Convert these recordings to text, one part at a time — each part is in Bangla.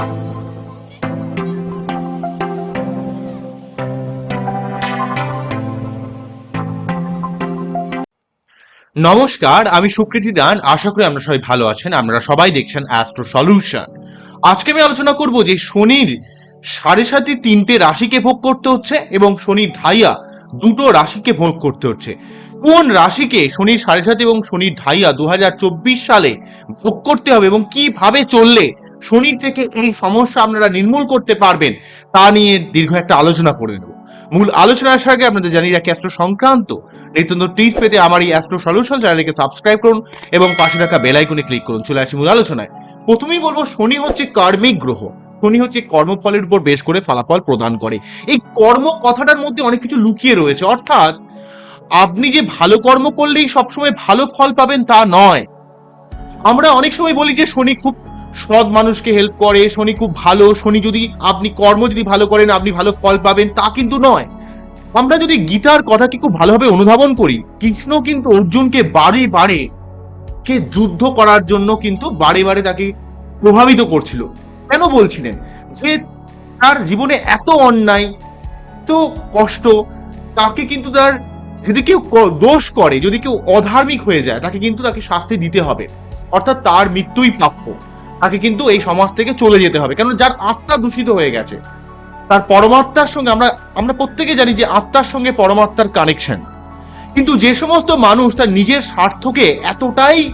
নমস্কার, আমি সুকৃতি দান। আশা করি আমরা সবাই ভালো আছেন। আপনারা সবাই দেখছেন অ্যাস্ট্রো সলিউশন আজকে আমি আলোচনা করব যে শনির সাড়ে সাথে তিনটে রাশিকে ভোগ করতে হচ্ছে এবং শনির ঢাইয়া দুটো রাশিকে ভোগ করতে হচ্ছে। কোন রাশিকে শনির সাড়ে সাথে এবং শনির ঢাইয়া দু হাজার চব্বিশ সালে ভোগ করতে হবে এবং কীভাবে চললে শনির থেকে এই সমস্যা আপনারা নির্মূল করতে পারবেন, তা নিয়ে দীর্ঘ একটা আলোচনা করে নেব। মূল আলোচনা আসার আগে আপনাদের জানিয়ে রাখি অ্যাস্ট্রো সংক্রান্ত নিত্যন্ত টিপস পেতে আমার এই অ্যাস্ট্রো সলিউশন চ্যানেলকে সাবস্ক্রাইব করুন এবং পাশে থাকা বেল আইকনে ক্লিক করুন। চলে আসি মূল আলোচনায়। প্রথমেই বলব, শনি হচ্ছে কার্মিক গ্রহ। শনি হচ্ছে কর্মফলের উপর বেশ করে ফলাফল প্রদান করে। এই কর্ম কথাটার মধ্যে অনেক কিছু লুকিয়ে রয়েছে। অর্থাৎ, আপনি যে ভালো কর্ম করলেই সবসময় ভালো ফল পাবেন তা নয়। আমরা অনেক সময় বলি যে শনি খুব সৎ মানুষকে হেল্প করে, শনি খুব ভালো, শনি যদি আপনি কর্ম যদি ভালো করেন, আপনি ভালো ফল পাবেন, তা কিন্তু নয়। আমরা যদি গীতার কথাকে খুব ভালোভাবে অনুধাবন করি, কৃষ্ণ কিন্তু অর্জুনকে বারে বারে কে যুদ্ধ করার জন্য কিন্তু বারে বারে তাকে প্রভাবিত করছিল। কেন বলছিলেন? যে তার জীবনে এত অন্যায়, এত কষ্ট, তাকে কিন্তু তার যদি কেউ দোষ করে, যদি কেউ অধার্মিক হয়ে যায়, তাকে কিন্তু তাকে শাস্তি দিতে হবে। অর্থাৎ তার মৃত্যুই প্রাপ্য। তাকে কিন্তু এই সমাজ থেকে চলে যেতে হবে। কারণ যার আত্মা দূষিত হয়ে গেছে। তার পরমাত্মার সঙ্গে আমরা আমরা প্রত্যেকে জানি যে আত্মার সঙ্গে পরমাত্মার কানেকশন কিন্তু যে সমস্ত মানুষ তার নিজের স্বার্থকে এতটাই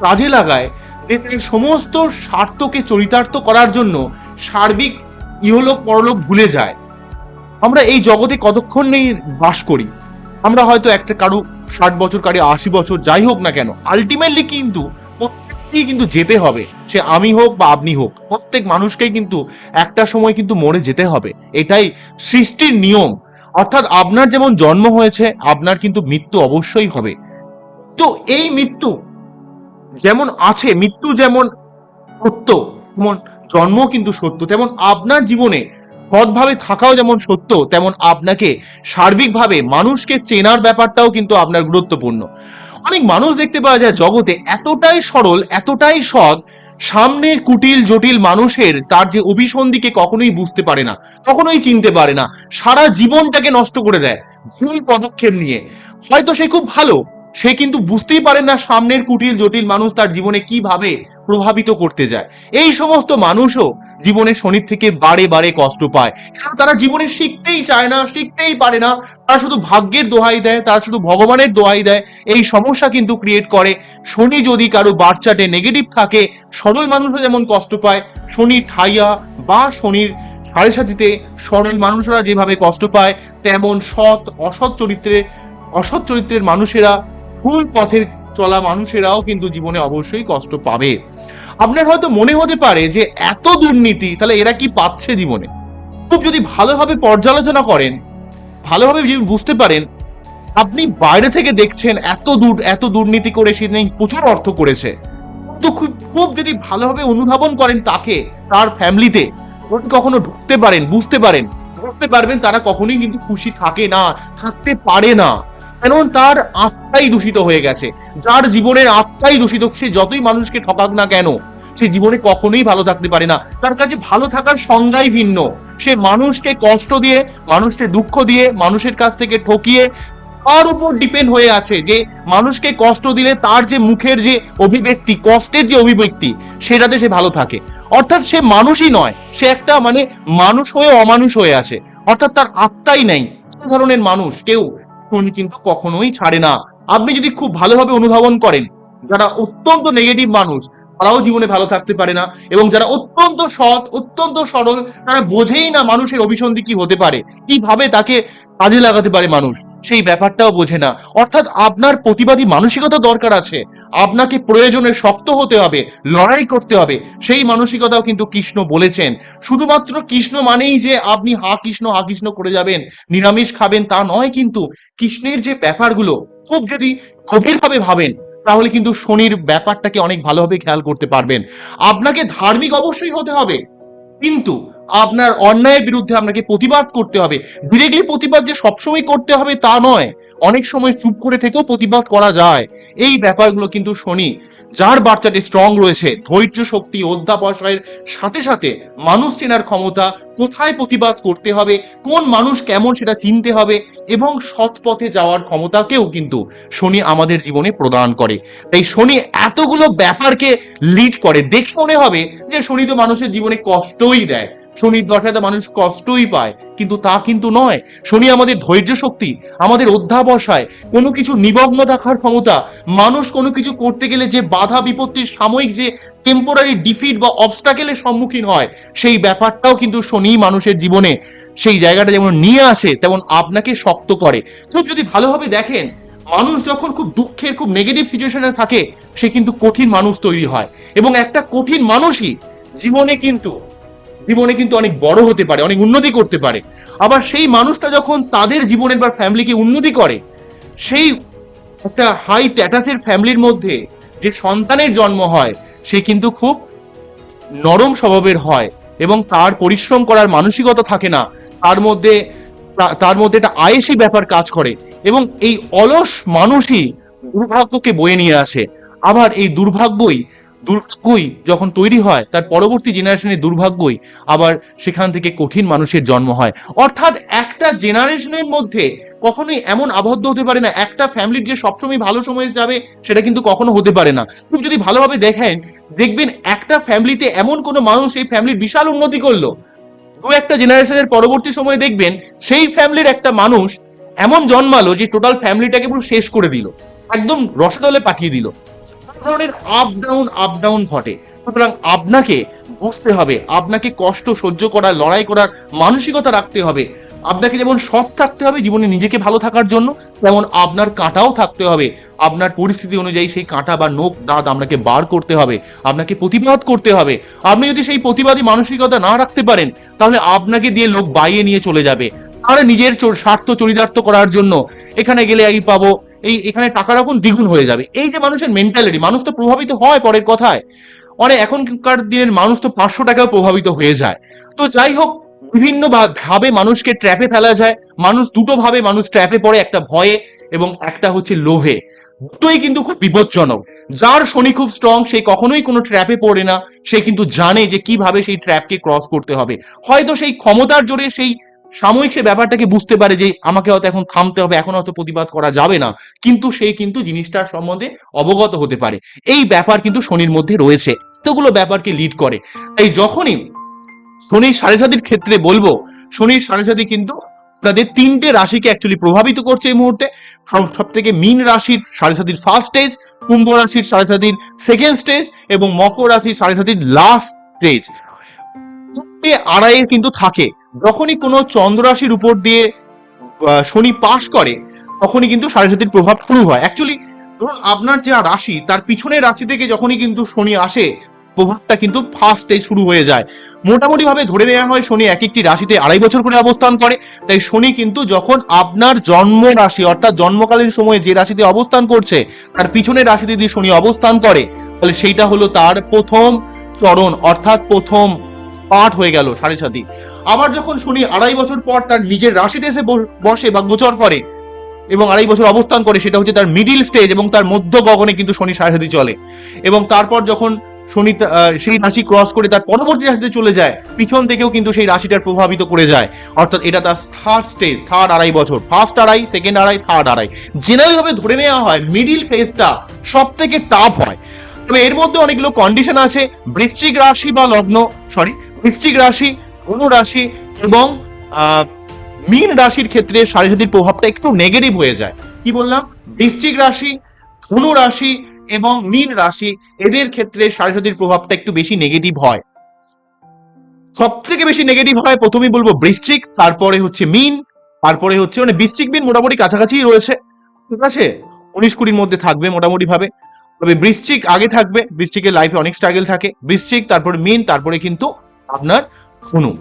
কাজে লাগায় যে সমস্ত স্বার্থকে চরিতার্থ করার জন্য সার্বিক ইহলোক পরলোক ভুলে যায়। আমরা এই জগতে কতক্ষণ নেই বাস করি? আমরা হয়তো একটা কারও ষাট বছর, কারও আশি বছর, যাই হোক না কেন। আলটিমেটলি কিন্তু প্রত্যেককেই কিন্তু যেতে হবে। সে আমি হোক বা আপনি হোক, প্রত্যেক মানুষকেই কিন্তু একটা সময় কিন্তু মরে যেতে হবে। এটাই সৃষ্টির নিয়ম। অর্থাৎ আপনার যেমন জন্ম হয়েছে, আপনার কিন্তু মৃত্যু অবশ্যই হবে। তো এই মৃত্যু যেমন আছে, মৃত্যু যেমন সত্য, তেমন জন্ম কিন্তু সত্য। তেমন আপনার জীবনে সৎভাবে থাকাও যেমন সত্য, তেমন আপনাকে সার্বিকভাবে মানুষকে চেনার ব্যাপারটাও কিন্তু আপনার গুরুত্বপূর্ণ। অনেক মানুষ দেখতে পাওয়া যায় জগতে এতটাই সরল, এতটাই সৎ, সামনের কুটিল জটিল মানুষের তার যে অভিসন্ধিকে কখনোই বুঝতে পারে না, কখনোই চিনতে পারে না, সারা জীবনটাকে নষ্ট করে দেয় ভুল পদক্ষেপ নিয়ে। হয়তো সে খুব ভালো সে কিন্তু বুঝতেই পারে না সামনের কুটিল জটিল মানুষ তার জীবনে কীভাবে প্রভাবিত করতে যায়। এই সমস্ত মানুষও জীবনে শনির থেকে বারে বারে কষ্ট পায়। তারা জীবনে শিখতেই চায় না, শিখতেই পারে না। তারা শুধু ভাগ্যের দোহাই দেয়, তারা শুধু ভগবানের দোহাই দেয়। এই সমস্যা কিন্তু ক্রিয়েট করে। শনি যদি কারও বাচ্চাটে নেগেটিভ থাকে, সরল মানুষও যেমন কষ্ট পায় শনি ঠাইয়া বা শনির সাড়ে সাথীতে সরল মানুষরা যেভাবে কষ্ট পায়, তেমন সৎ, অসৎ চরিত্রে, অসৎ চরিত্রের মানুষেরা ভুল পথের চলা মানুষেরাও কিন্তু জীবনে অবশ্যই কষ্ট পাবে। আপনার হয়তো মনে হতে পারে যে এত দুর্নীতি, তাহলে এরা কি পাচ্ছে জীবনে? খুব যদি ভালোভাবে পর্যালোচনা করেন, ভালোভাবে বুঝতে পারেন, আপনি বাইরে থেকে দেখছেন এত দূর, এত দুর্নীতি করে সে প্রচুর অর্থ করেছে। তো খুব খুব যদি ভালোভাবে অনুধাবন করেন তাকে, তার ফ্যামিলিতে কখনো ঢুকতে পারেন, বুঝতে পারেন, বুঝতে পারবেন তারা কখনোই কিন্তু খুশি থাকে না, থাকতে পারে না। কারণ তার আত্মাই দূষিত হয়ে গেছে? যার জীবনের আত্মাই দূষিত, সে যতই মানুষকে ঠকাক না কেন, সে জীবনে কখনোই ভালো থাকতে পারে না। তার কাছে ভালো থাকার সংজ্ঞাই ভিন্ন। সে মানুষকে কষ্ট দিয়ে, মানুষকে দুঃখ দিয়ে, মানুষের কাছ থেকে ঠকিয়ে তার উপর ডিপেন্ড হয়ে আছে যে, মানুষকে কষ্ট দিলে তার যে মুখের যে অভিব্যক্তি, কষ্টের যে অভিব্যক্তি, সেটাতে সে ভালো থাকে। অর্থাৎ সে মানুষই নয়, সে একটা মানে মানুষ হয়ে অমানুষ হয়ে আছে। অর্থাৎ তার আত্মাই নেই। ধরনের মানুষ, কেউ শনি কিন্তু কখনোই ছাড়ে না। আপনি যদি খুব ভালোভাবে অনুধাবন করেন, যারা অত্যন্ত নেগেটিভ মানুষ, তারাও জীবনে ভালো থাকতে পারে না এবং যারা অত্যন্ত সৎ, অত্যন্ত সরল, তারা বোঝেই না মানুষের অভিসন্ধি কি হতে পারে, কীভাবে তাকে কাজে লাগাতে পারে মানুষ। সেই ব্যাপারটাও বোঝে না। অর্থাৎ আপনার প্রতিবাদী মানসিকতা দরকার আছে। আপনাকে প্রয়োজনে শক্ত হতে হবে, লড়াই করতে হবে। সেই মানসিকতাও কিন্তু কৃষ্ণ বলেছেন। শুধুমাত্র কৃষ্ণ মানেই যে আপনি হা কৃষ্ণ হা কৃষ্ণ করে যাবেন, নিরামিষ খাবেন তা নয় কিন্তু কৃষ্ণের যে ব্যাপারগুলো, খুব যদি গভীরভাবে ভাবেন, তাহলে কিন্তু শনির ব্যাপারটাকে অনেক ভালোভাবে খেয়াল করতে পারবেন। আপনাকে ধার্মিক অবশ্যই হতে হবে। কিন্তু আপনার অন্যায়ের বিরুদ্ধে আপনাকে প্রতিবাদ করতে হবে। ডিরেক্টলি প্রতিবাদ যে সবসময় করতে হবে তা নয়। অনেক সময় চুপ করে থেকেও প্রতিবাদ করা যায়। এই ব্যাপারগুলো কিন্তু শনি। যার বার্তাটি স্ট্রং রয়েছে, ধৈর্য শক্তি, অধ্যাবসায়ের সাথে সাথে মানুষ চেনার ক্ষমতা, কোথায় প্রতিবাদ করতে হবে, কোন মানুষ কেমন সেটা চিনতে হবে, এবং সৎ পথে যাওয়ার ক্ষমতাকেও কিন্তু শনি আমাদের জীবনে প্রদান করে। তাই শনি এতগুলো ব্যাপারকে লিড করে। দেখে মনে হবে যে শনি তো মানুষের জীবনে কষ্টই দেয়। শনির দশায় তো মানুষ কষ্টই পায়, কিন্তু তা কিন্তু নয়। শনি আমাদের ধৈর্য শক্তি, আমাদের অধ্যাবসায়। কোনো কিছু নিমগ্ন থাকার ক্ষমতা, মানুষ কোনো কিছু করতে গেলে যে বাধা বিপত্তির সাময়িক যে টেম্পোরারি ডিফিট বা অবস্টাকেলের সম্মুখীন হয়, সেই ব্যাপারটাও কিন্তু শনি মানুষের জীবনে সেই জায়গাটা যেমন নিয়ে আসে, তেমন আপনাকে শক্ত করে। তো যদি ভালোভাবে দেখেন, মানুষ যখন খুব দুঃখের, খুব নেগেটিভ সিচুয়েশনে থাকে, সে কিন্তু কঠিন মানুষ তৈরি হয়। এবং একটা কঠিন মানুষই জীবনে কিন্তু জীবনে কিন্তু অনেক বড় হতে পারে, অনেক উন্নতি করতে পারে। আবার সেই মানুষটা যখন তাদের জীবনের বা ফ্যামিলিকে উন্নতি করে, সেই একটা হাই ট্যাটাসের ফ্যামিলির মধ্যে যে সন্তানের জন্ম হয়, সে কিন্তু খুব নরম স্বভাবের হয় এবং তার পরিশ্রম করার মানসিকতা থাকে না। তার মধ্যে তার মধ্যে একটা আয়েসি ব্যাপার কাজ করে এবং এই অলস মানুষই দুর্ভাগ্যকে বয়ে নিয়ে আসে। আবার এই দুর্ভাগ্যই দুর্ভাগ্যই যখন তৈরি হয়, তার পরবর্তী জেনারেশনের দুর্ভাগ্যই আবার সেখান থেকে কঠিন মানুষের জন্ম হয়। অর্থাৎ একটা জেনারেশনের মধ্যে কখনোই এমন আবদ্ধ হতে পারে না, একটা ফ্যামিলির যে সবসময় ভালো সময় যাবে, সেটা কিন্তু কখনো হতে পারে না। তুমি যদি ভালোভাবে দেখেন, দেখবেন একটা ফ্যামিলিতে এমন কোনো মানুষ এই ফ্যামিলির বিশাল উন্নতি করল। দু একটা জেনারেশনের পরবর্তী সময়ে দেখবেন, সেই ফ্যামিলির একটা মানুষ এমন জন্মালো যে টোটাল ফ্যামিলিটাকে পুরো শেষ করে দিল। একদম রসাতলে পাঠিয়ে দিল। ধরনের আপ ডাউন আপ ডাউন ঘটে। সুতরাং আপনাকে বুঝতে হবে, আপনাকে কষ্ট সহ্য করার লড়াই করার মানসিকতা রাখতে হবে। আপনাকে যেমন সৎ থাকতে হবে, জীবনে নিজেকে ভালো থাকার জন্য, তেমন আপনার কাঁটাও থাকতে হবে। আপনার পরিস্থিতি অনুযায়ী সেই কাঁটা বা নোক দাঁত আপনাকে বার করতে হবে, আপনাকে প্রতিবাদ করতে হবে। আপনি যদি সেই প্রতিবাদী মানসিকতা না রাখতে পারেন, তাহলে আপনাকে দিয়ে লোক বাইয়ে নিয়ে চলে যাবে। তাহলে নিজের স্বার্থ চরিতার্থ করার জন্য। এখানে গেলে এই পাবো এই এখানে টাকার এখন দ্বিগুণ হয়ে যাবে। এই যে মানুষের মেন্টালিটি মানুষ তো প্রভাবিত হয় পরের কথায়। অনেক এখনকার দিনের মানুষ তো পাঁচশো টাকাও প্রভাবিত হয়ে যায়। তো যাই হোক, বিভিন্ন ভাবে মানুষকে ট্র্যাপে ফেলা যায়। মানুষ দুটো ভাবে মানুষ ট্র্যাপে পড়ে, একটা ভয়ে এবং একটা হচ্ছে লোভে। দুটোই কিন্তু খুব বিপজ্জনক। যার শনি খুব স্ট্রং সে কখনোই কোনো ট্র্যাপে পড়ে না। সে কিন্তু জানে যে কীভাবে সেই ট্র্যাপকে ক্রস করতে হবে। হয়তো সেই ক্ষমতার জোরে সেই সাময়িক সে ব্যাপারটাকে বুঝতে পারে যে আমাকে হয়তো এখন থামতে হবে, এখন হয়তো প্রতিবাদ করা যাবে না। কিন্তু সে কিন্তু জিনিসটার সম্বন্ধে অবগত হতে পারে। এই ব্যাপার কিন্তু শনির মধ্যে রয়েছে। এতগুলো ব্যাপারকে লিড করে। তাই যখনই শনির সাড়ে সাতির ক্ষেত্রে বলব, শনির সাড়ে সাতি কিন্তু তাদের তিনটে রাশিকে অ্যাকচুয়ালি প্রভাবিত করছে এই মুহূর্তে। সব থেকে মিন রাশির সাড়ে সাতির ফার্স্ট স্টেজ কুম্ভ রাশির সাড়ে সাতির সেকেন্ড স্টেজ এবং মকর রাশির সাড়ে সাতির লাস্ট স্টেজ আড়াইয়ে কিন্তু থাকে। যখনই কোনো চন্দ্র রাশির উপর দিয়ে শনি পাশ করে, তখনই কিন্তু সাড়ে প্রভাব শুরু হয়। অ্যাকচুয়ালি ধরুন আপনার যা রাশি, তার পিছনের রাশি থেকে যখনই কিন্তু শনি আসে, প্রভাবটা কিন্তু ফার্স্টে শুরু হয়ে যায়। মোটামুটি ভাবে ধরে নেওয়া হয়, শনি এক একটি রাশিতে আড়াই বছর করে অবস্থান করে। তাই শনি কিন্তু যখন আপনার জন্ম রাশি, অর্থাৎ জন্মকালীন সময়ে যে রাশিতে অবস্থান করছে, তার পিছনের রাশিতে যদি শনি অবস্থান করে, তাহলে সেইটা হলো তার প্রথম চরণ, অর্থাৎ প্রথম পাঠ হয়ে গেল সাড়ে সাতি আবার যখন শনি আড়াই বছর পর তার নিজের রাশিতে এসে বসে বা গোচর করে এবং আড়াই বছর অবস্থান করে, সেটা হচ্ছে তার মিডিল স্টেজ এবং তার মধ্য গগনে কিন্তু শনি সাড়ে চলে। এবং তারপর যখন শনি সেই রাশি ক্রস করে তার পরবর্তী রাশিতে চলে যায়, পিছন থেকেও কিন্তু সেই রাশিটার প্রভাবিত করে যায়। অর্থাৎ এটা তার থার্ড স্টেজ থার্ড আড়াই বছর। ফার্স্ট আড়াই সেকেন্ড আড়াই থার্ড আড়াই। জেনারেল ভাবে ধরে নেওয়া হয় মিডিল ফেজটা সব থেকে টাফ হয়। তবে এর মধ্যে অনেকগুলো কন্ডিশন আছে, বৃশ্চিক রাশি বা লগ্ন সরি বৃশ্চিক রাশি, ধনু রাশি এবং মীন রাশির ক্ষেত্রে সাড়ে সাতির প্রভাবটা একটু নেগেটিভ হয়ে যায়। কি বললাম? বৃশ্চিক রাশি, ধনু রাশি এবং মীন রাশি, এদের ক্ষেত্রে সাড়ে সাতির প্রভাবটা একটু বেশি নেগেটিভ হয়। সব থেকে বেশি নেগেটিভ হয়, প্রথমেই বলব বৃশ্চিক, তারপরে হচ্ছে মিন, তারপরে হচ্ছে মানে বৃশ্চিক, মিন মোটামুটি কাছাকাছি রয়েছে। ঠিক আছে? উনিশ কুড়ির মধ্যে থাকবে মোটামুটি ভাবে তবে বৃশ্চিক আগে থাকবে, বৃশ্চিকের লাইফে অনেক স্ট্রাগল থাকে। বৃশ্চিক, তারপরে মিন, তারপরে কিন্তু আপনার ধনু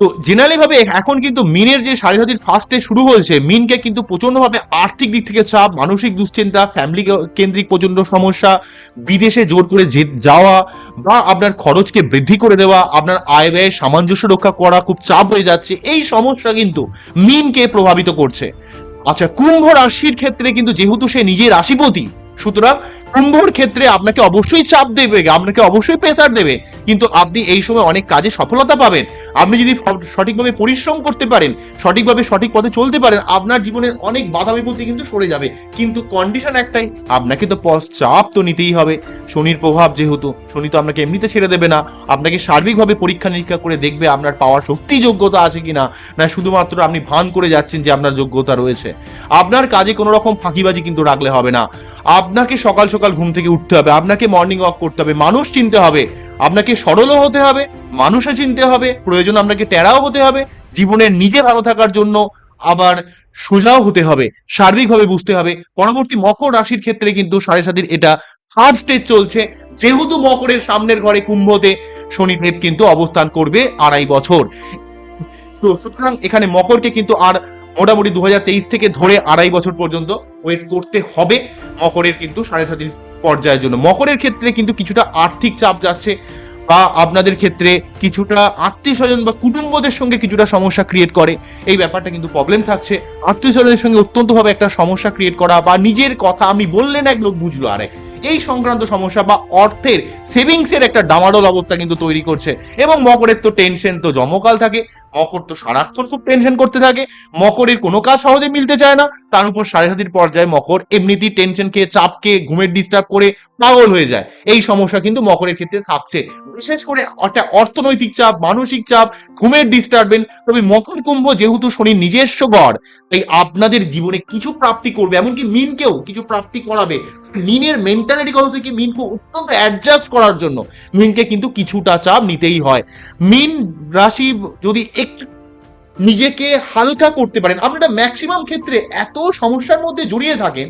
তো জেনারেলি ভাবে এখন কিন্তু মিনের যে সাড়ে সাতির ফার্স্টে শুরু হয়েছে, মিনকে কিন্তু প্রচন্ডভাবে আর্থিক দিক থেকে চাপ, মানসিক দুশ্চিন্তা ফ্যামিলি কেন্দ্রিক প্রচণ্ড সমস্যা, বিদেশে জোর করে যাওয়া বা আপনার খরচকে বৃদ্ধি করে দেওয়া, আপনার আয় ব্যয় সামঞ্জস্য রক্ষা করা খুব চাপ হয়ে যাচ্ছে, এই সমস্যা কিন্তু মিনকে প্রভাবিত করছে। আচ্ছা কুম্ভ রাশির ক্ষেত্রে কিন্তু যেহেতু সে নিজের রাশিপতি সুতরাং কুম্ভর ক্ষেত্রে আপনাকে অবশ্যই চাপ দেবে, আপনাকে অবশ্যই প্রেসার দেবে। কিন্তু আপনি এই সময় অনেক কাজে সফলতা পাবেন। আপনি যদি সঠিকভাবে পরিশ্রম করতে পারেন, সঠিকভাবে সঠিক পথে চলতে পারেন, আপনার জীবনের অনেক বাধা বিপত্তি কিন্তু সরে যাবে। কিন্তু কন্ডিশন একটাই, আপনাকে তো চাপ তো নিতেই হবে। শনির প্রভাব যেহেতু, শনি তো আপনাকে এমনিতে ছেড়ে দেবে না। আপনাকে সার্বিকভাবে পরীক্ষা নিরীক্ষা করে দেখবে আপনার পাওয়ার শক্তি যোগ্যতা আছে কিনা, না শুধুমাত্র আপনি ভান করে যাচ্ছেন যে আপনার যোগ্যতা রয়েছে। আপনার কাজে কোনো রকম ফাঁকিবাজি কিন্তু রাখলে হবে না। আপনাকে সকাল সকাল ঘুম থেকে উঠতে হবে, আপনাকে মর্নিং ওয়াক করতে হবে, মানুষ চিনতে হবে, আপনাকে সরলও হতে হবে, মানুষও চিনতে হবে, প্রয়োজন আপনাকে টেরাও হতে হবে জীবনের নিজে ভালো থাকার জন্য আবার সোজাও হতে হবে, সার্বিকভাবে বুঝতে হবে, পরবর্তী মকর রাশির ক্ষেত্রে কিন্তু সাড়ে সাতির এটা ফার্স্ট স্টেজ চলছে, যেহেতু মকরের সামনের ঘরে কুম্ভতে শনিদেব কিন্তু অবস্থান করবে আড়াই বছর। তো সুতরাং এখানে মকরকে কিন্তু আর মোটামুটি দুহাজার তেইশ থেকে ধরে আড়াই বছর পর্যন্ত ওয়েট করতে হবে। মকরের কিন্তু সাড়ে সাতির পর্যায়ের জন্য। মকরের ক্ষেত্রে কিন্তু কিছুটা আর্থিক চাপ যাচ্ছে বা আপনাদের ক্ষেত্রে কিছুটা আত্মীয় স্বজন বা কুটুম্বদের সঙ্গে কিছুটা সমস্যা ক্রিয়েট করে। এই ব্যাপারটা কিন্তু প্রবলেম থাকছে। আত্মীয় স্বজনের সঙ্গে অত্যন্তভাবে একটা সমস্যা ক্রিয়েট করা বা নিজের কথা আপনি বললেন এক লোক বুঝলো আরেক এই সংক্রান্ত সমস্যা বা অর্থের সেভিংসের একটা ডামাডোল অবস্থা কিন্তু তৈরি করছে। এবং মকরের তো টেনশন তো জমকাল থাকে। মকর তো সারাক্ষণ খুব টেনশন করতে থাকে। মকরের কোনো কাজ সহজে মিলতে চায় না। তার উপর সাড়ে সাতির পর্যায়ে মকর এমনিতেই টেনশন খেয়ে চাপ খেয়ে ঘুমের ডিস্টার্ব করে পাগল হয়ে যায়। এই সমস্যা কিন্তু মকরের ক্ষেত্রে থাকছে। বিশেষ করে একটা অর্থনৈতিক চাপ, মানসিক চাপ, ঘুমের ডিস্টারবেন্স তবে মকর কুম্ভ যেহেতু শনির নিজস্ব গড়, তাই আপনাদের জীবনে কিছু প্রাপ্তি করবে, এমনকি মিনকেও কিছু প্রাপ্তি করাবে। মিনের মেন্টালিটি কথা থেকে মিনকে অত্যন্ত অ্যাডজাস্ট করার জন্য। মিনকে কিন্তু কিছুটা চাপ নিতেই হয়। মিন রাশি যদি একটু নিজেকে হালকা করতে পারেন। আপনারা ম্যাক্সিমাম ক্ষেত্রে এত সমস্যার মধ্যে জড়িয়ে থাকেন,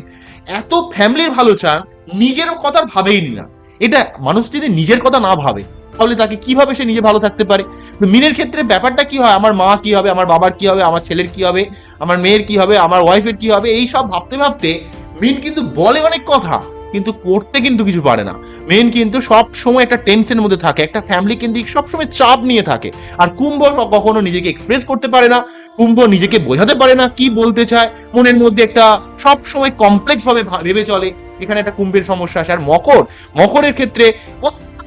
এত ফ্যামিলির ভালো চান, নিজের কথা ভাবেই না। এটা মানুষ যদি নিজের কথা না ভাবে, তাহলে তাকে কীভাবে সে নিজে ভালো থাকতে পারে? মিনের ক্ষেত্রে ব্যাপারটা কি হয়? আমার মা কি হবে? আমার বাবার কি হবে? আমার ছেলের কি হবে? আমার মেয়ের কি হবে? আমার ওয়াইফের কি হবে? এই সব ভাবতে ভাবতে মিন কিন্তু বলে অনেক কথা। কিন্তু করতে কিন্তু কিছু পারে না। মেন কিন্তু সব সময় একটা টেনশনের মধ্যে থাকে, একটা ফ্যামিলি কেন্দ্রিক সবসময় চাপ নিয়ে থাকে। আর কুম্ভ কখনো নিজেকে এক্সপ্রেস করতে পারে না, কুম্ভ নিজেকে বোঝাতে পারে না কি বলতে চায়। মনের মধ্যে একটা সব সময় কমপ্লেক্স ভাবে চলে। এখানে একটা কুম্ভের সমস্যা আসে। আর মকর, মকরের ক্ষেত্রে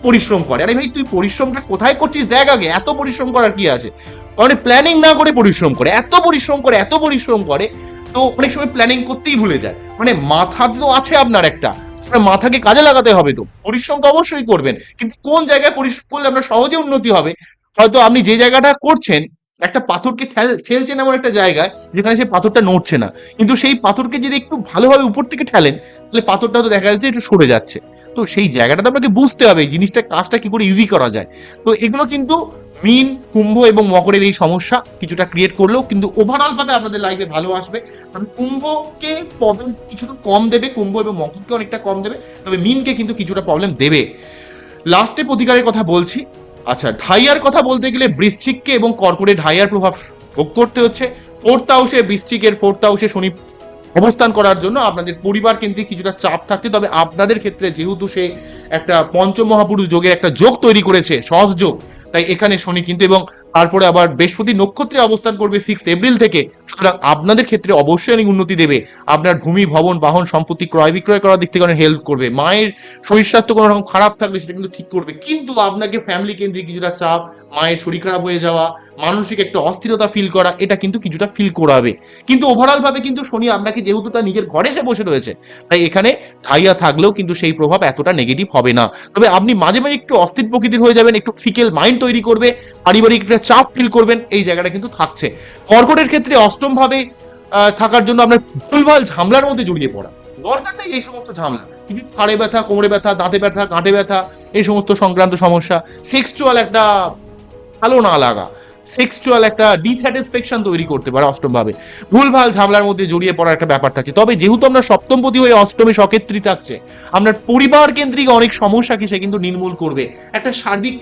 পরিশ্রম করে। আরে ভাই, তুই পরিশ্রমটা কোথায় করছিস দেখ আগে, এত পরিশ্রম করার কি আছে? মানে প্ল্যানিং না করে পরিশ্রম করে, এত পরিশ্রম করে, এত পরিশ্রম করে, তো অনেক সময় প্ল্যানিং করতেই ভুলে যায়। মানে মাথা তো আছে আপনার একটা। মাথাকে কাজে লাগাতে হবে তো। পরিশ্রম তো অবশ্যই করবেন। কিন্তু কোন জায়গায় পরিশ্রম করলে আপনার সহজে উন্নতি হবে, হয়তো আপনি যে জায়গাটা করছেন, একটা পাথরকে ঠেল- ঠেলছেন এমন একটা জায়গায়, যেখানে সেই পাথরটা নড়ছে না। কিন্তু সেই পাথরকে যদি একটু ভালোভাবে উপর থেকে ঠেলেন, তাহলে পাথরটা তো দেখা যাচ্ছে একটু সরে যাচ্ছে। তো সেই জায়গাটা তো আপনাকে বুঝতে হবে জিনিসটা, কাজটা কি করে ইজি করা যায়। তো এগুলো কিন্তু মিন, কুম্ভ এবং মকরের এই সমস্যা কিছুটা ক্রিয়েট করলেও কিন্তু ওভারঅল ভাবে আপনাদের লাইফে ভালো আসবে। তবে কুম্ভকে প্রবলেম কিছুটা কম দেবে, কুম্ভ এবং মকরকে অনেকটা কম দেবে, তবে মিনকে কিন্তু কিছুটা প্রবলেম দেবে। লাস্টে প্রতিকারের কথা বলছি। আচ্ছা ঢাইয়ার কথা বলতে গেলে বৃশ্চিককে এবং কর্কটে ঢাইয়ার প্রভাব ভোগ করতে হচ্ছে। ফোর্থ হাউসে বৃশ্চিকের ফোর্থ হাউসে শনি অবস্থান করার জন্য আপনাদের পরিবার কিন্তু কিছুটা চাপ থাকছে, তবে আপনাদের ক্ষেত্রে যেহেতু সে একটা পঞ্চমহাপুরুষ যোগের একটা যোগ তৈরি করেছে, সহজ যোগ তাই এখানে শনি কিন্তু এবং তারপরে আবার বৃহস্পতি নক্ষত্রে অবস্থান করবে সিক্স এপ্রিল থেকে। সুতরাং আপনাদের ক্ষেত্রে অবশ্যই অনেক উন্নতি দেবে। আপনার ভূমি, ভবন, বাহন, সম্পত্তি ক্রয় বিক্রয় করার দিক থেকে অনেক হেল্প করবে। মায়ের শরীর স্বাস্থ্য কোনো রকম খারাপ থাকলে সেটা কিন্তু ঠিক করবে। কিন্তু আপনাকে ফ্যামিলি কেন্দ্রিক কিছুটা চাপ, মায়ের শরীর খারাপ হয়ে যাওয়া, মানসিক একটা অস্থিরতা ফিল করা, এটা কিন্তু কিছুটা ফিল করাবে। কিন্তু ওভারঅল ভাবে কিন্তু শনি আপনাকে যেহেতু তার নিজের ঘরে সে বসে রয়েছে, তাই এখানে ঢাইয়া থাকলেও কিন্তু সেই প্রভাব এতটা নেগেটিভ হবে না। তবে আপনি মাঝে মাঝে একটু অস্থির প্রকৃতির হয়ে যাবেন, একটু ফিকেল মাইন্ড তৈরি করবে, পারিবারিক একটা চাপ ফিল করবেন, এই জায়গাটা কিন্তু থাকছে। কর্কটের ক্ষেত্রে অষ্টম ভাবে থাকার জন্য আপনার ভুলভাল ঝামলার মধ্যে জড়িয়ে পড়া। দরকার নেই এই সমস্ত ঝামলা। কিছু হাড়ে ব্যথা, কোমরে ব্যথা, দাঁতে ব্যথা, গাঁটে ব্যথা, এই সমস্ত সংক্রান্ত সমস্যা সেক্সুয়াল একটা ভালো না লাগা সেক্সুয়াল একটা ডিস্যাটিসফ্যাকশন তৈরি করতে পারে অষ্টম ভাবে ভুলভাল ঝামলার মধ্যে জড়িয়ে পড়ার একটা ব্যাপার থাকছে। তবে যেহেতু আমরা সপ্তমপতি হয়ে অষ্টমে সকেত্রী থাকছে, আপনার পরিবার কেন্দ্রিক অনেক সমস্যাকে সে কিন্তু নির্মূল করবে। একটা সার্বিক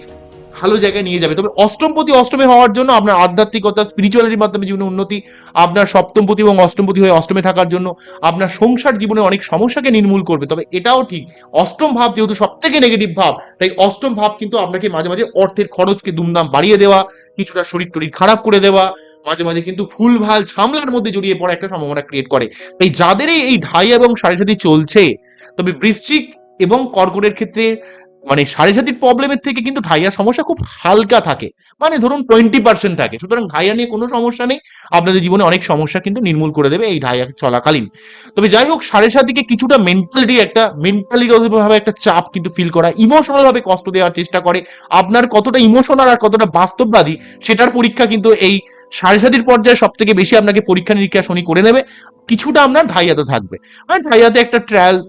ভালো জায়গায় নিয়ে যাবে। তবে অষ্টমপতি অষ্টমে হওয়ার জন্য আপনার আধ্যাত্মিকতা স্পিরিচুয়ালিটির মাধ্যমে জীবনে উন্নতি, আপনার সপ্তমপতি এবং অষ্টমপতি হয়ে অষ্টমে থাকার জন্য আপনার সংসার জীবনে অনেক সমস্যাকে নির্মূল করবে। তবে এটাও ঠিক, অষ্টম ভাব যেহেতু সব থেকে নেগেটিভ ভাব, তাই অষ্টম ভাব কিন্তু আপনাকে মাঝে মাঝে অর্থের খরচকে দুমদাম বাড়িয়ে দেওয়া, কিছুটা শরীর টরীর খারাপ করে দেওয়া, মাঝে মাঝে কিন্তু ভুল ভালো ঝামলার মধ্যে জড়িয়ে পড়া একটা সম্ভাবনা ক্রিয়েট করে। তাই যাদের এই- এই ঢাই এবং সাড়ে সাথী চলছে, তবে বৃশ্চিক এবং কর্কটের ক্ষেত্রে মানে সাড়ে সাতির প্রবলেমের থেকে কিন্তু ঢাইয়ার সমস্যা খুব হালকা থাকে। মানে ধরুন টোয়েন্টি পার্সেন্ট থাকে। সুতরাং ঢাইয়া নিয়ে কোনো সমস্যা নেই। আপনাদের জীবনে অনেক সমস্যা কিন্তু নির্মূল করে দেবে এই ঢাইয়া চলাকালীন। তবে যাই হোক সাড়ে সাতিকে কিছুটা মেন্টালি একটা মেন্টালি ভাবে একটা চাপ কিন্তু ফিল করা ইমোশনাল ভাবে কষ্ট দেওয়ার চেষ্টা করে। আপনার কতটা ইমোশনাল আর কতটা বাস্তববাদী, সেটার পরীক্ষা কিন্তু এই সাড়ে সাতির পর্যায়ে সব থেকে বেশি আপনাকে পরীক্ষা নিরীক্ষা শনি করে নেবে। কিছুটা আপনার ঢাইয়াতে থাকবে। মানে ঢাইয়াতে একটা ট্রায়াল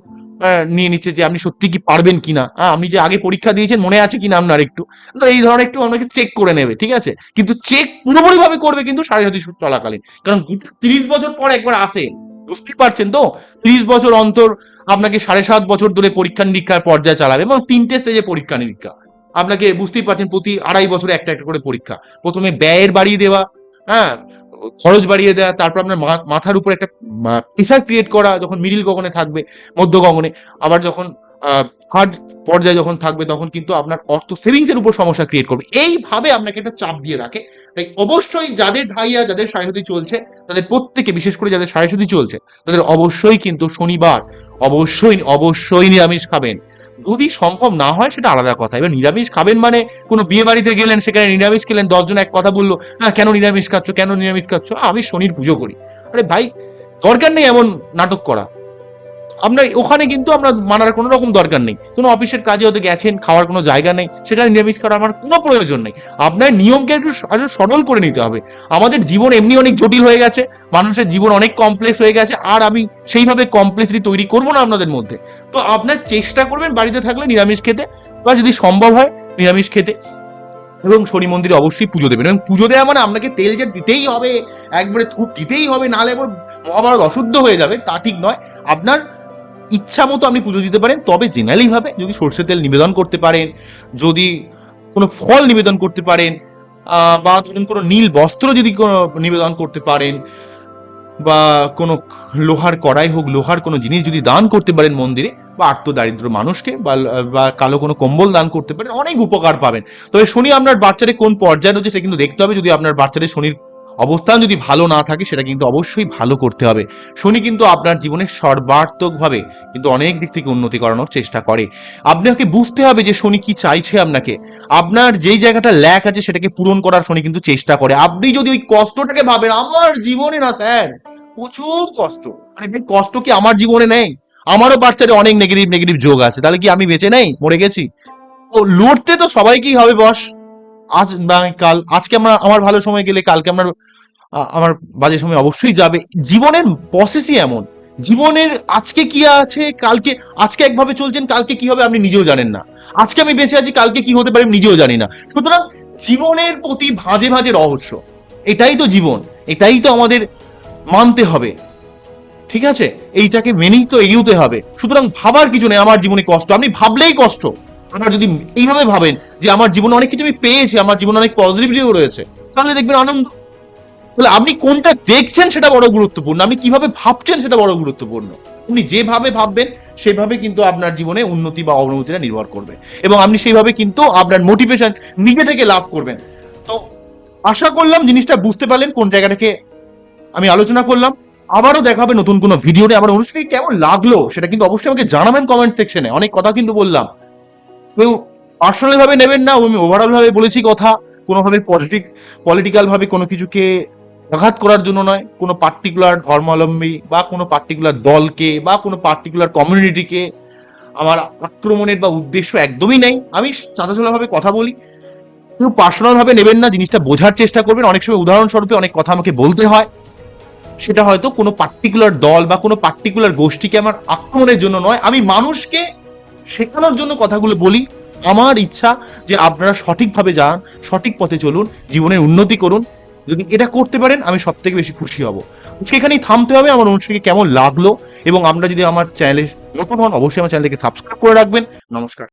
নিয়ে নিচ্ছে যে আপনি সত্যি কি পারবেন কিনা? আপনি যে আগে পরীক্ষা দিয়েছেন মনে আছে কিনা আপনার একটু? তো এই ধরনের একটু আপনাকে চেক করে নেবে, ঠিক আছে? কিন্তু চেক পুরোপুরি ভাবে করবে কিন্তু সাড়ে সাতি চলাকালীন। কারণ তিরিশ বছর পর একবার আসে, বুঝতেই পারছেন তো? তিরিশ বছর অন্তর আপনাকে সাড়ে সাত বছর ধরে পরীক্ষা নিরীক্ষার পর্যায়ে চালাবে এবং তিনটে স্টেজে পরীক্ষা নিরীক্ষা। আপনাকে বুঝতেই পারছেন প্রতি আড়াই বছরে একটা একটা করে পরীক্ষা। প্রথমে ব্যয়ের বাড়িয়ে দেওয়া হ্যাঁ? খরচ বাড়িয়ে দেওয়া তারপর আপনার মাথার উপর একটা প্রেশার ক্রিয়েট করা, যখন মিডিল গগনে থাকবে, মধ্য গগনে, আবার যখন থার্ড পর্যায়ে যখন থাকবে, তখন কিন্তু আপনার অর্থ সেভিংস এর উপর সমস্যা ক্রিয়েট করবে। এইভাবে আপনাকে একটা চাপ দিয়ে রাখে। তাই অবশ্যই যাদের ঢাইয়া, যাদের সারিসতি চলছে, তাদের প্রত্যেকে বিশেষ করে যাদের সারিসতি চলছে, তাদের অবশ্যই কিন্তু শনিবার, অবশ্যই অবশ্যই নিরামিষ খাবেন। যদি সম্ভব না হয়, সেটা আলাদা কথা। এবার নিরামিষ খাবেন মানে কোনো বিয়ে বাড়িতে গেলেন, সেখানে নিরামিষ খেলেন, দশজন এক কথা বলল হ্যাঁ কেন নিরামিষ খাচ্ছ, কেন নিরামিষ খাচ্ছ? আমি শনির পুজো করি। আরে ভাই, দরকার নেই এমন নাটক করা। আপনার ওখানে কিন্তু আমরা মানার কোনো রকম দরকার নেই। কোনো অফিসের কাজে হতে গেছেন, খাওয়ার কোনো জায়গা নেই, সেখানে নিরামিষ খাওয়ার আমার কোনো প্রয়োজন নেই। আপনার নিয়মকে একটু আরও সরল করে নিতে হবে। আমাদের জীবন এমনি অনেক জটিল হয়ে গেছে, মানুষের জীবন অনেক কমপ্লেক্স হয়ে গেছে, আর আমি সেইভাবে কমপ্লেক্সলি তৈরি করব না আপনাদের মধ্যে। তো আপনার চেষ্টা করবেন বাড়িতে থাকলে নিরামিষ খেতে, বা যদি সম্ভব হয় নিরামিষ খেতে। এবং শনি মন্দিরে অবশ্যই পুজো দেবেন। এবং পুজো দেওয়া মানে আপনাকে তেল যে দিতেই হবে, একবারে থুপ দিতেই হবে, নাহলে একবার মহাভারত অশুদ্ধ হয়ে যাবে, তা ঠিক নয়। আপনার ইচ্ছা মতো আপনি পুজো দিতে পারেন, তবে জেনারেলি ভাবে যদি সর্ষের তেল নিবেদন করতে পারেন, যদি কোনো ফল নিবেদন করতে পারেন বা ধরুন কোনো নীল বস্ত্র যদি কোনো নিবেদন করতে পারেন, বা কোনো লোহার কড়াই হোক, লোহার কোনো জিনিস যদি দান করতে পারেন মন্দিরে, বা আর্ত দারিদ্র মানুষকে, বা বা কালো কোনো কম্বল দান করতে পারেন, অনেক উপকার পাবেন। তবে শনি আপনার বাচ্চাদের কোন পর্যায়ে রয়েছে সে কিন্তু দেখতে হবে। যদি আপনার বাচ্চাদের শনির অবস্থান যদি ভালো না থাকে, সেটা কিন্তু অবশ্যই ভালো করতে হবে। শনি কিন্তু আপনার জীবনে সর্বার্থকভাবে কিন্তু অনেক দিক থেকে উন্নতি করানোর চেষ্টা করে। আপনাকে বুঝতে হবে যে শনি কি চাইছে আপনাকে। আপনার যেই জায়গাটা ল্যাক আছে, সেটাকে পূরণ করার শনি কিন্তু চেষ্টা করে। আপনি যদি ওই কষ্টটাকে ভাবেন, আমার জীবনে না স্যার, প্রচুর কষ্ট। মানে কষ্ট কি আমার জীবনে নেই? আমারও বাচ্চাদের অনেক নেগেটিভ নেগেটিভ যোগ আছে। তাহলে কি আমি বেঁচে নেই? মরে গেছি? ও লড়তে তো সবাইকেই হবে, বস? আজ বা কাল, আজকে আমরা, আমার ভালো সময় গেলে কালকে আমার আমার বাজে সময় অবশ্যই যাবে। জীবনের প্রসেসই এমন। জীবনের আজকে কি আছে, কালকে, আজকে একভাবে চলছেন, কালকে কি হবে আপনি নিজেও জানেন না। আজকে আমি বেঁচে আছি, কালকে কি হতে পারি নিজেও জানি না। সুতরাং জীবনের প্রতি ভাঁজে ভাঁজে রহস্য। এটাই তো জীবন, এটাই তো আমাদের মানতে হবে। ঠিক আছে? এইটাকে মেনেই তো এগিয়ে হবে। সুতরাং ভাবার কিছু নেই, আমার জীবনে কষ্ট। আপনি ভাবলেই কষ্ট। আপনার যদি এইভাবে ভাবেন যে আমার জীবনে অনেক কিছু আমি পেয়েছি, আমার জীবনে অনেক পজিটিভিটিও রয়েছে, তাহলে দেখবেন আনন্দ। তাহলে আপনি কোনটা দেখছেন সেটা বড় গুরুত্বপূর্ণ, আপনি কীভাবে ভাবছেন সেটা বড় গুরুত্বপূর্ণ। আপনি যেভাবে ভাববেন, সেভাবে কিন্তু আপনার জীবনে উন্নতি বা অবনতিটা নির্ভর করবে। এবং আপনি সেইভাবে কিন্তু আপনার মোটিভেশন নিজে থেকে লাভ করবেন। তো আশা করলাম জিনিসটা বুঝতে পারলেন কোন জায়গাটাকে আমি আলোচনা করলাম। আবারও দেখাবে নতুন কোনো ভিডিওতে আমার অনুষ্ঠানটি কেমন লাগল সেটা কিন্তু অবশ্যই আমাকে জানাবেন কমেন্ট সেকশনে অনেক কথা কিন্তু বললাম। কেউ পার্সোনাল ভাবে নেবেন না, আমি ওভারঅল ভাবে বলেছি কথা। কোনোভাবে পলিটিক পলিটিক্যাল ভাবে কোনো কিছুকে আঘাত করার জন্য নয়। কোনো পার্টিকুলার ধর্মাবলম্বী বা কোনো পার্টিকুলার দলকে বা কোনো পার্টিকুলার কমিউনিটিকে আমার আক্রমণের বা উদ্দেশ্য একদমই নেই। আমি চাঁচাচোলা কথা বলি। কেউ পার্সোনাল ভাবে নেবেন না, জিনিসটা বোঝার চেষ্টা করবেন। অনেক সময় উদাহরণস্বরূপে অনেক কথা আমাকে বলতে হয়। সেটা হয়তো কোনো পার্টিকুলার দল বা কোনো পার্টিকুলার গোষ্ঠীকে আমার আক্রমণের জন্য নয়। আমি মানুষকে শেখানোর জন্য কথাগুলো বলি। আমার ইচ্ছা যে আপনারা সঠিকভাবে যান, সঠিক পথে চলুন জীবনের উন্নতি করুন। যদি এটা করতে পারেন, আমি সব থেকে বেশি খুশি হব। আজকে এখানেই থামতে হবে। আমার অনুষ্ঠানকে কেমন লাগল? এবং আমরা যদি আমার চ্যানেলে নতুন হন, অবশ্যই আমার চ্যানেলকে সাবস্ক্রাইব করে রাখবেন। নমস্কার।